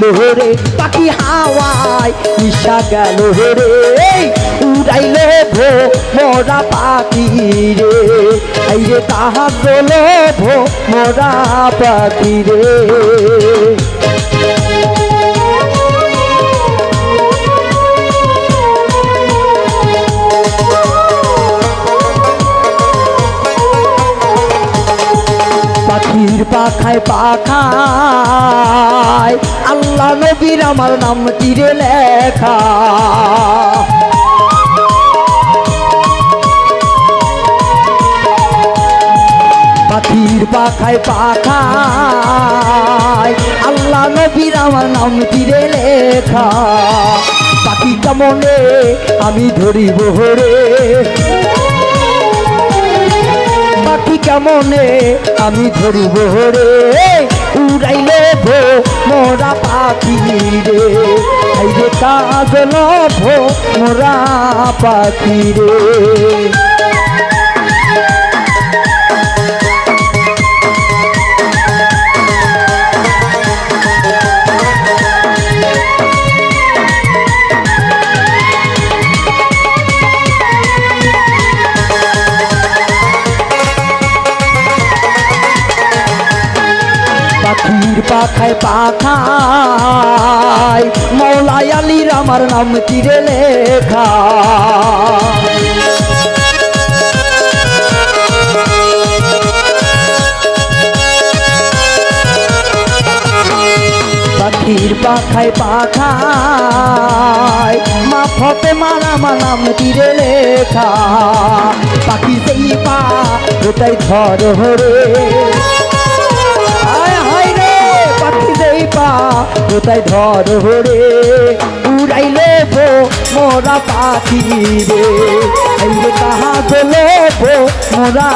লোহরে পাখি হাওয়ায় নিশা গেল রে উড়াইল ভো, মোরা পাখি রে। এই রে তাহার ভো, মোরা পাখি রে। পাখায় পাখায়। আল্লাহ নবীর আমার নাম তীরে লেখা? পাখির পাখায় পাখায়। আল্লাহ নবীর আমার নাম তীরে লেখা? পাখি কেমনে আমি ধরিব রে পাখি কেমনে আমি ধরিব রে? উড়াইলে ভো মোরা পাখি রে। আইরে কাজল ভো মোরা পাখি রে। পাখির পাখায়। মৌলাই আলীর আমার নাম তীরে লেখা? পাখির পাখায় পাখায়। মা ফতে মারা মা নাম তীরে লেখা? পাখি সেই পা, ওটাই ধর হরে পা, কোথায় ধর হরে? উড়াইলে ভো মোরা পাখি রে। এই কাহা গেলে ভো মোরা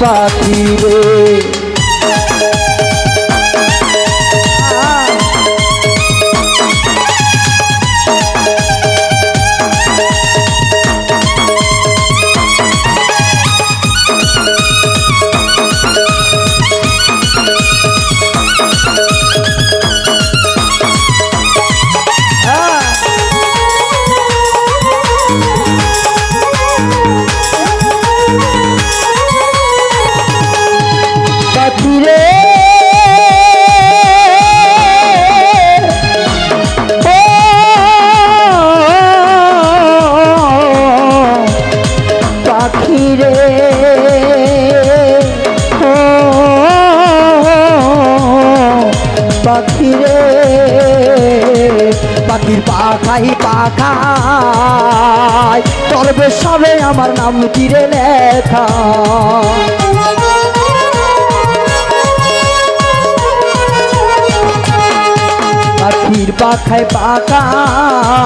পাখি রে। পাখির পাখাই পাখাই। তরবে সবে আমার নাম তীরে লেখা? পাখির পাখায় পাখায়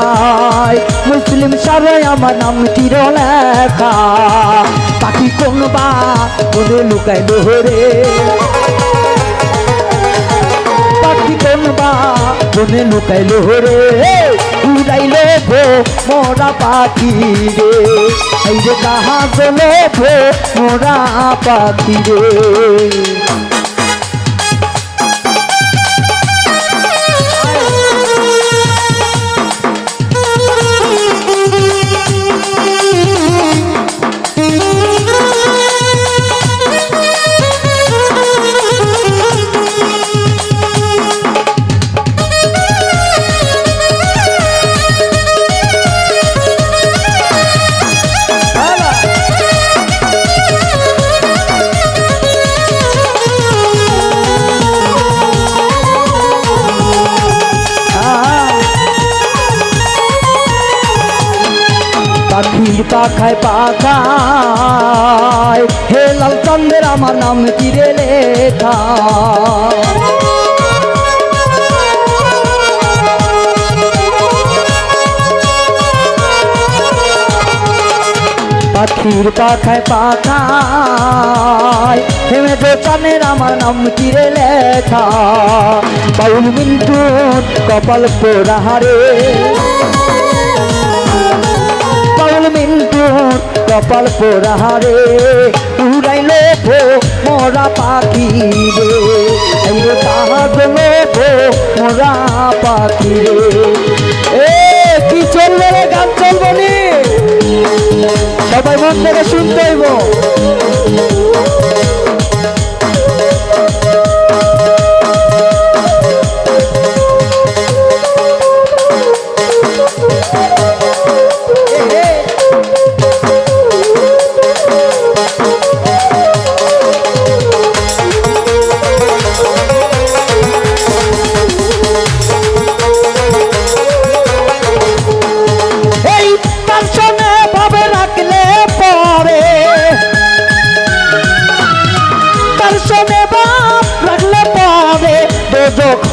মুসলিম সবে আমার নাম তীর লেখা? পাখি কোন বা কোনে লুকায় লোহরে কোনে লুকাইলো রে উড়াইলো ভো মোরা পাখি রে। এই যে কাহা গেলে ভো মোরা পাখি রে। পাখায় পাখায়। হে লাল চন্দ্রের আমার নাম চিরে লেখা? পাখির পাখায় পাখায়। হেমে তো চানের আমার নাম চিরে লেখা? বাউল মিন্টু কপাল পোড়াহারে মিন্টু কপাল পোড়াহারে উড়াইলে মোরা পাখি রে। ভো মোরা পাখি রে।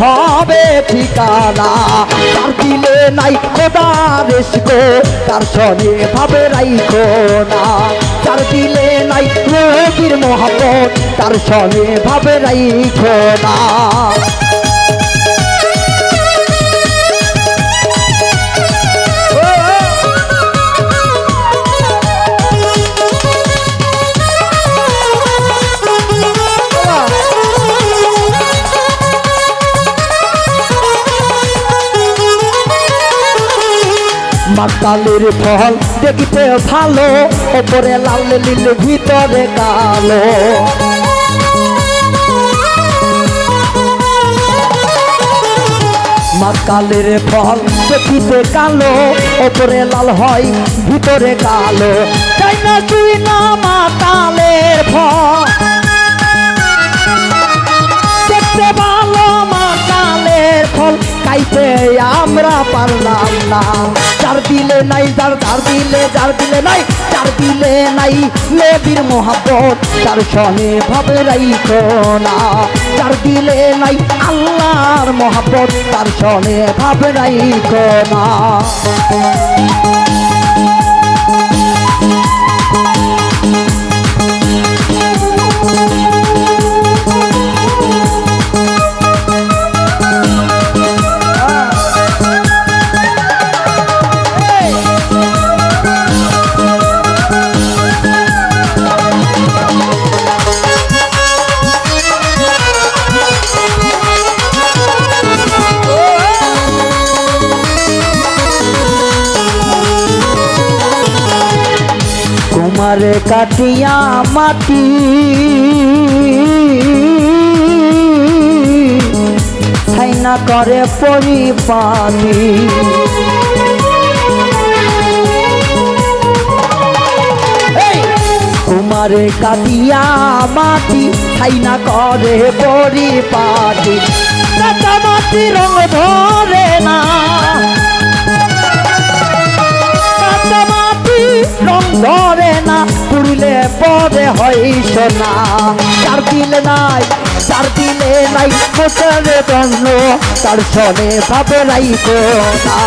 হবে ঠিকানা। তার দিলে নাই খোদা রেসকো তার সনে ভাবে রাইখো না। তার দিলে নাই রোগীর মহাপত তার সনে ভাবে রাইখো না। মাতালের ফল দেখিতে ভালো, ওপরে লাল নীল, ভিতরে কালো। মাকালের ফল দেখিতে কালো, ওপরে লাল হয়, ভিতরে কালো। তাই না তুই না মাতালের ফল? ফল আমরা পারলাম না। যার দিলে নাই, যার যার দিলে যার দিলে নাই, যার দিলে নাই নেবির মোহাম্মত তার সনে ভাবে রাইত না। যার দিলে নাই আল্লাহর মোহাম্মত তার সনে ভাবে রাইত না। কুমারে কাটিয়া মাটি। ছাইনা করে পরিপাটি এই! কুমারে কাটিয়া মাটি, ছাইনা করে পরিপাটি কাঁচা মাটি রং ধরে না। পরে হয় সোনা। চার দিলে নাই চার দিলে নাই মোটরে দণ্ড তার সনে ভাবে রাইকো না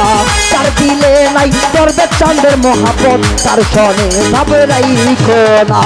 চার দিলে নাই করবে চন্দ্রের মহাপদ তার সনে ভাবে রাইকো না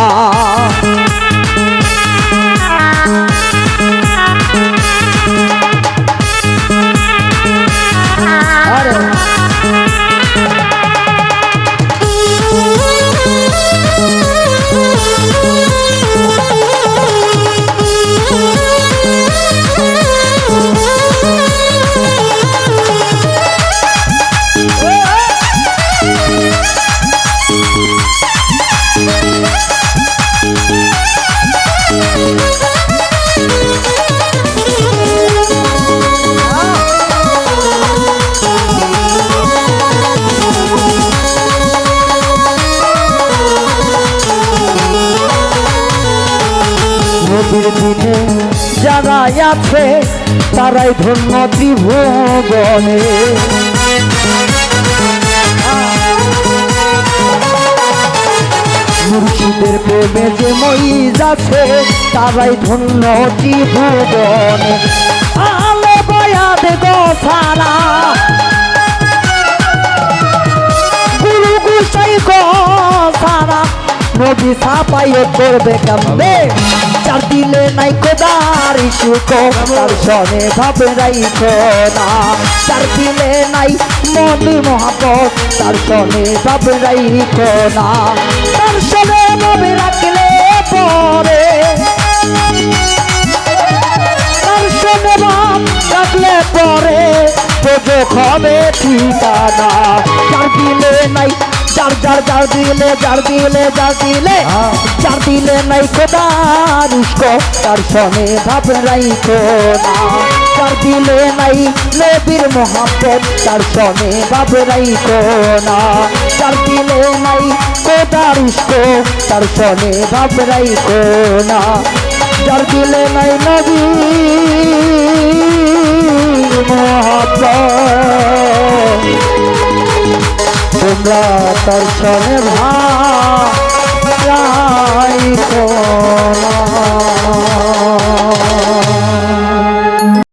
যারা আছে, তারাই ধন্য ত্রিভুবনে। মুর্শিদের প্রেমে যে মইজ আছে, তারাই ধন্য ত্রিভুবনে। আলে বয়াদ গো সারা। গুরু গুসাই গোসারা নদী সাপাইয়ে করবে কামবে বিচার দিলে নাই কোদার সুখো তার সনে ভাবে রাইখো না। তার দিলে নাই মন মহাপত তার ভাবে রাইখো না। তার ভাবে রাখলে পরে। তার ভাব রাখলে পরে। তো হবে ঠিকানা চারটি যার দিলে যার দিলে যার দিলে হ্যাঁ। যার দিলে নাই কোদার উস্কো তার সনে ভাব রাইকো না। যার দিলে নাই নবীর মোহাম্মদ তার সনে ভাব রাইকো না। যার দিলে নাই কোদার উস্কো তার সনে ভাব রাইকো না। যার দিলে নাই নবী মোহাম্মদ তোমরা তার সনে ভাই